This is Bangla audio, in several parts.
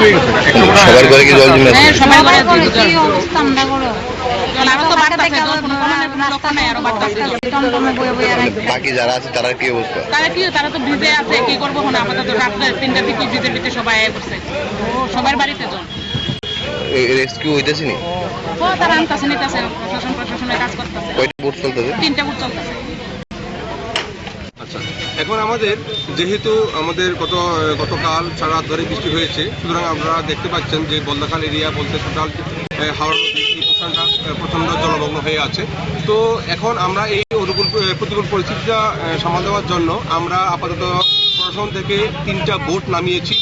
গেছে। সবার ঘরে কি জল জমে আছে? হ্যাঁ করে দিতে কি অবস্থা? আমরা বয়ে বয়ে রাখি বাকি যারা আছে তারা কি অবস্থা? তারা কি তারা তো ভিজে আছে কি করব আপাতত রাত্রে তিনটা থেকে ভিজে ভিজে সবাই করছে সবার বাড়িতে জল। রেস্কিউ হইতেছে নি? তারা আনতেছে নিতেছে প্রশাসন প্রশাসনের কাজ করতেছে। কয়টা বোট চলতেছে? তিনটা বুট চলতেছে। আচ্ছা। এখন আমাদের যেহেতু আমাদের গত, গতকাল সারা রাত ধরে বৃষ্টি হয়েছে, সুতরাং আপনারা দেখতে পাচ্ছেন যে বলদাখাল এরিয়া বলতে টোটাল হাওড়া প্রচণ্ড জলমগ্ন হয়ে আছে। তো এখন আমরা এই অনুকূল প্রতিকূল পরিস্থিতিটা সামাল দেওয়ার জন্য আমরা আপাতত প্রশাসন থেকে তিনটা বোট নামিয়েছি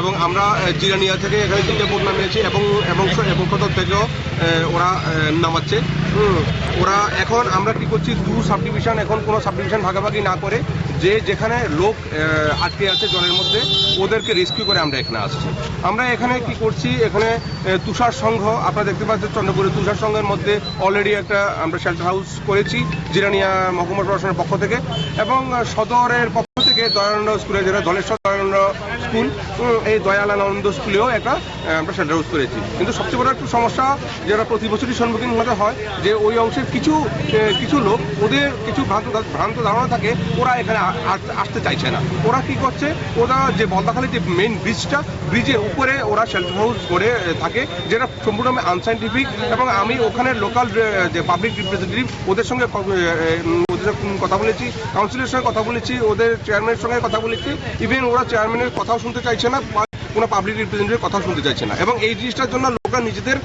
এবং আমরা জিরানিয়া থেকে এখানে তিনটা বোট নামিয়েছি এবং এবং এবং সদর থেকেও ওরা নামাচ্ছে। ওরা এখন আমরা কি করছি, দু সাব ডিভিশন এখন কোনো সাব ডিভিশন ভাগাভাগি না করে যে যেখানে লোক আটকে আছে জলের মধ্যে, ওদেরকে রেস্কিউ করে আমরা এখানে আসছি। আমরা এখানে কি করছি? এখানে তুষার সংঘ, আপনারা দেখতে পাচ্ছেন চন্দ্রপুরের তুষার সংঘের মধ্যে অলরেডি একটা আমরা শেল্টার হাউস করেছি, জিরানিয়া মহকুমা প্রশাসনের পক্ষ থেকে। এবং সদরের থেকে দয়ানন্দ স্কুলে যেটা ধলেশ্বর দয়ানন্দ স্কুল এই দয়ালানন্দ স্কুলেও একটা আমরা শেল্টার হাউস করেছি। কিন্তু সবচেয়ে বড় একটু সমস্যা, যেটা প্রতি বছরই সম্মুখীন হতে হয়, যে ওই অংশের কিছু কিছু লোক, ওদের কিছু ভ্রান্ত ভ্রান্ত ধারণা থাকে, ওরা এখানে আসতে চাইছে না। ওরা কি করছে, ওরা যে বলদাখালী যে মেইন ব্রিজটা ব্রিজের উপরে ওরা শেল্টার হাউস করে থাকে, যেটা সম্পূর্ণ আনসাইন্টিফিক এবং আমি ওখানে লোকাল যে পাবলিক রিপ্রেজেন্টেটিভ ওদের সঙ্গে ওদের কথা বলেছি কাউন্সিলের সঙ্গে কথা বলেছি, ওদের চেয়ারম্যানের সঙ্গে কথা বলেছি ইভেন ওরা চেয়ারম্যানের কথাও শুনতে চাইছে না। কোনো পাবলিক রিপ্রেজেন্টেটিভ কথা শুনতে চাইছে না। এবং এই জিনিসটার জন্য লোকরা নিজেদের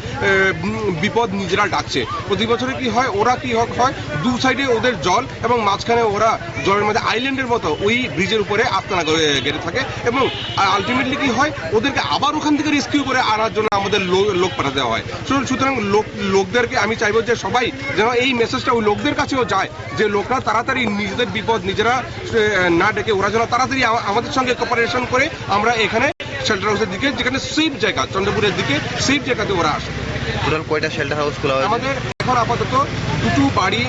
বিপদ নিজেরা ডাকছে। প্রতি বছরে কি হয়, ওরা কি হয় হয়, দু সাইডে ওদের জল এবং মাঝখানে ওরা জলের মধ্যে আইল্যান্ডের মতো ওই ব্রিজের উপরে আস্তানা গেড়ে থাকে এবং আলটিমেটলি কি হয়, ওদেরকে আবার ওখান থেকে রেস্কিউ করে আনার জন্য আমাদের লোক পাঠাতে হয়। সুতরাং লোক, লোকদেরকে আমি চাইব যে সবাই যেন এই মেসেজটা ওই লোকদের কাছেও যায়, যে লোকরা তাড়াতাড়ি নিজেদের বিপদ নিজেরা না ডেকে ওরা যেন তাড়াতাড়ি আমাদের সঙ্গে কোপারেশন করে আমরা এখানে শেল্টার হাউসের দিকে যেখানে সেফ জায়গা চন্দ্রপুরের দিকে সেফ জায়গাতে ওরা আসে। টোটাল কয়টা শেল্টার হাউস খোলা হয়েছে? আমাদের এখন আপাতত দুটো বাড়ি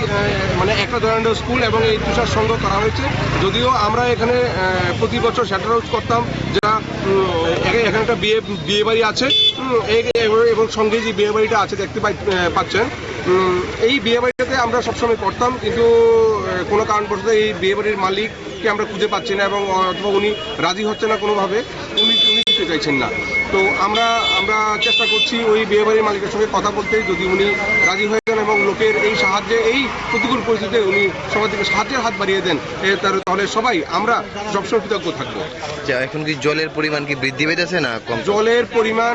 মানে একটা দয়ানন্দ স্কুল এবং এই তুষার সংঘ করা হয়েছে। যদিও আমরা এখানে প্রতি বছর শেল্টার হাউস করতাম যেটা এখানে একটা বিয়ে বিয়ে বাড়ি আছে এবং- সঙ্গে যে বিয়ে বাড়িটা আছে দেখতে পাই- পাচ্ছেন। এই বিয়ে বাড়িটাতে আমরা সবসময় করতাম কিন্তু কোনো কারণবশত এই বিয়ে বাড়ির মালিককে আমরা খুঁজে পাচ্ছি না এবং অথবা উনি রাজি হচ্ছে না কোনোভাবে। উনি দিতে চাইছেন না। তো আমরা আমরা চেষ্টা করছি ওই বিয়েবাড়ির মালিকের সঙ্গে কথা বলতে যদি উনি রাজি হয়ে যান এবং লোকের এই সাহায্যে এই প্রতিকূল পরিস্থিতিতে উনি সবার দিকে সাহায্যের হাত বাড়িয়ে দেন তাহলে সবাই আমরা সবসময় কৃতজ্ঞ থাকব। এখন কি জলের পরিমাণ কি বৃদ্ধি পেতেছে না কম? জলের পরিমাণ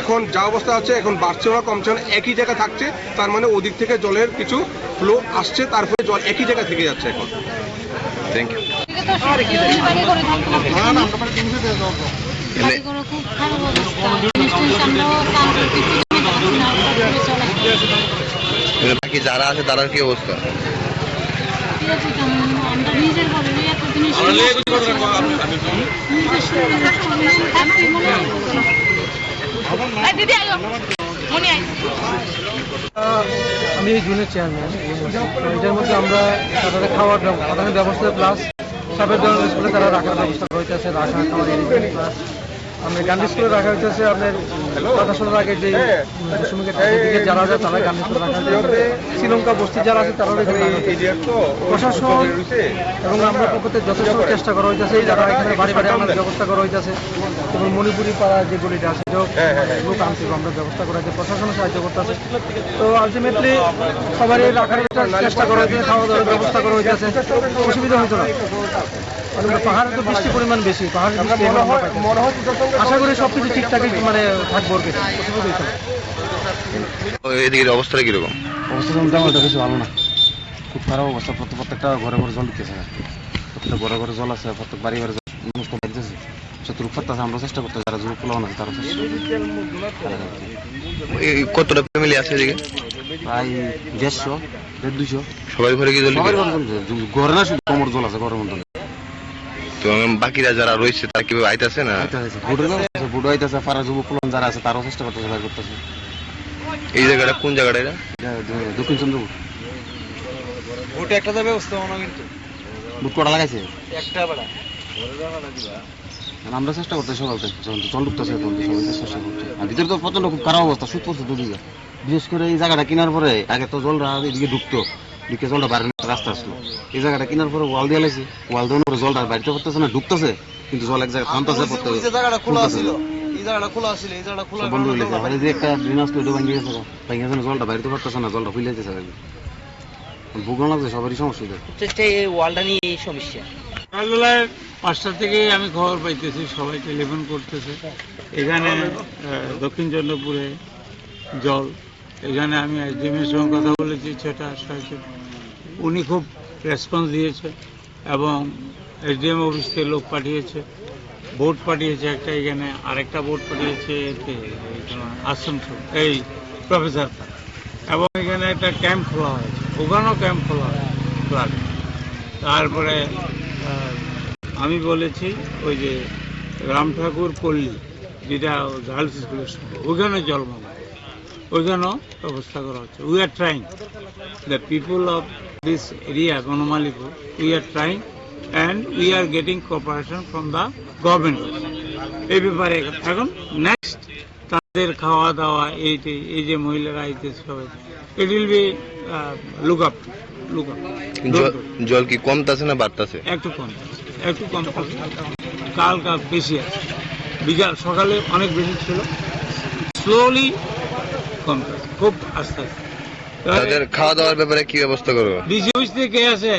এখন যা অবস্থা আছে এখন বাড়ছে না কমছে না একই জায়গা থাকছে তার মানে ওদিক থেকে জলের কিছু ফ্লো আসছে তারপরে জল একই জায়গা থেকে যাচ্ছে এখন। থ্যাংক ইউ খুব খারাপ অবস্থা। আমরাও করতে বাকি যারা আছে তাদের কি অবস্থা? ঠিক আছে তো আমরা নিজের ঘরে এত জিনিস নিজের শরীরে থাকতে মনে হয়। দিদি আয়ো। মনে আয় আমি এই জুনের চেয়ারম্যান এটার মধ্যে আমরা তাদের খাওয়ার ব্যব- তাদের ব্যবস্থা প্লাস সাবেক ধরনের স্কুলে তারা রাখার ব্যবস্থা হইতেছে রাখা খাওয়ার প্লাস আপনার গান্ধী স্কুলে রাখা হইতেছে আপনার কথা শোনার আগে যে শ্রমিকের দিকে যারা যায় তারা গান্ধী স্কুলে রাখা হইতেছে। শ্রীলঙ্কা বস্তি যারা আছে এখানে প্রশাসন এবং আমরা পক্ষতে যথেষ্ট চেষ্টা করা হইতেছে যারা এখানে বাড়ি বাড়ি আনার ব্যবস্থা করা হইতেছে এবং মণিপুরি পাড়া যে গলিটা আছে লোক আনছে আমরা ব্যবস্থা করা হয়েছে প্রশাসন সাহায্য করতেছে। তো আলটিমেটলি সবারই রাখার চেষ্টা করা হয়েছে খাওয়া দাওয়ার ব্যবস্থা করা হইতেছে অসুবিধা হইতো না। পাহাড়ে তো বৃষ্টির পরিমাণ বেশি পাহাড়ে বৃষ্টি আশা করি সবকিছু ঠিকঠাক মানে থাকব আর না এদিকের অবস্থাটা কীরকম? অবস্থা মোটামুটি বেশি ভালো না। খুব খারাপ অবস্থা। প্রত্যেক প্রত্যেকটা ঘরে ঘরে জল ঢুকেছে। প্রত্যেকটা ঘরে ঘরে জল আছে প্রত্যেক বাড়ি বাড়ি জল মানুষ লাগতেছে শত্রু করতেছে আমরা চেষ্টা করতে যারা যুবক পোলাও আছে তারা এই কতটা ফ্যামিলি আছে এদিকে? প্রায় দেড়শো দেড় দুইশো। সবার ঘরে কি জল সবার ঘরে জল ঘরে না শুধু কমর জল আছে ঘরের মধ্যে তো বাকিরা যারা রয়েছে তারা কীভাবে আইতাছে না? বুড়ো বুড়ো আইতেছে পাড়া যুবক যারা আছে তারাও চেষ্টা করতেছে করতেছে। এই জায়গাটা কোন জায়গাটা এটা? দক্ষিণ চন্দ্রপুর। ওটা একটা ব্যবস্থা মনে কিন্তু। বুট কটা লাগাইছে? একটা বেড়া আমরা চেষ্টা করতে সকাল থেকে যখন জল ঢুকতেছে তো সবাই চেষ্টা করছে। আর ভিতরে তো প্রচণ্ড খুব খারাপ অবস্থা সুদ পড়ছে দুদিকে বিশেষ করে এই জায়গাটা কেনার পরে আগে তো জলটা এদিকে ঢুকতো ঢুকে জলটা নিয়ে রাস্তা আসলো এই জায়গাটা কেনার পরে ওয়াল দিয়ে লাইছে। ওয়াল দেওয়ার পরে জলটা বাড়িতে পড়তেছে না ঢুকতেছে কিন্তু জল এক জায়গায় থামতেছে পড়তে বন্ধ হয়ে গেছে এই যে একটা ড্রেন আসতো ওটা ভাঙিয়ে গেছে ভাঙিয়ে গেছে জলটা বাড়িতে পড়তেছে না জলটা ফুলে যেতেছে ভূগোল লাগছে সবারই সমস্যা যায় সকালবেলায় পাঁচটা থেকে আমি খবর পাইতেছি সবাই টেলিফোন করতেছে। এখানে আহ, দক্ষিণ চন্দ্রপুরে জল। এখানে আমি সঙ্গে কথা বলেছি সেটা সাহেব উনি খুব রেসপন্স দিয়েছে এবং এসডিএম অফিস থেকে লোক পাঠিয়েছে বোর্ড পাঠিয়েছে একটা, এখানে আরেকটা বোর্ড পাঠিয়েছে আসানসোল, এই প্রফেসর এবং এখানে একটা ক্যাম্প খোলা হয়েছে, ওখানেও ক্যাম্প খোলা হয়েছে। তারপরে আমি বলেছি, ওই যে রাম ঠাকুর পল্লী, যেটা গার্লস স্কুলের সঙ্গে ওইখানে জলমগ্ন ওইখানেও ব্যবস্থা করা হচ্ছে। We are trying the people of this area Banamalipur we are trying and we are getting cooperation from the government এই ব্যাপারে এখন নেক্সট তাদের খাওয়া দাওয়া এই যে- এই যে মহিলারা আইতেছে সবাই it will be look up look up জল- জল কি কমতাছে না বাড়তাছে? একটু কম একটু কম কাল কাল বেশি আছে। বিকাল সকালে অনেক বেশি ছিল। স্লোলি খুব আস্তে আস্তে। তাদের খাওয়া দাওয়ার ব্যাপারে কি ব্যবস্থা করব? ডিসি অফিস থেকে কে আছে?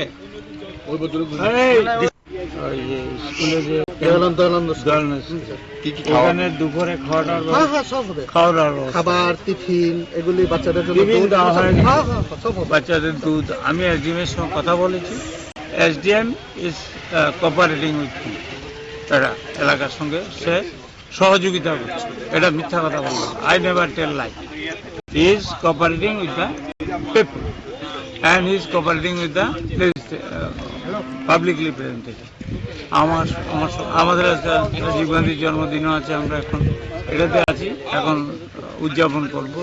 দুপুরে খাওয়া হ্যাঁ হ্যাঁ খাওয়া খাবার টিফিন এগুলি বাচ্চাদের হয়। হ্যাঁ হ্যাঁ বাচ্চাদের দুধ। আমি এসডিএম এর সঙ্গে কথা বলেছি। এসডিএম ইজ কোপারেটিং উইথ এটা এলাকার সঙ্গে সে সহযোগিতা করছে। এটা মিথ্যা কথা বলব I never tell lie is cooperating with the people and is cooperating with the publicly presentation আমার আমার, আমাদের রাজীব গান্ধীর জন্মদিনও আছে, আমরা এখন এটাতে আছি। এখন উদযাপন করব।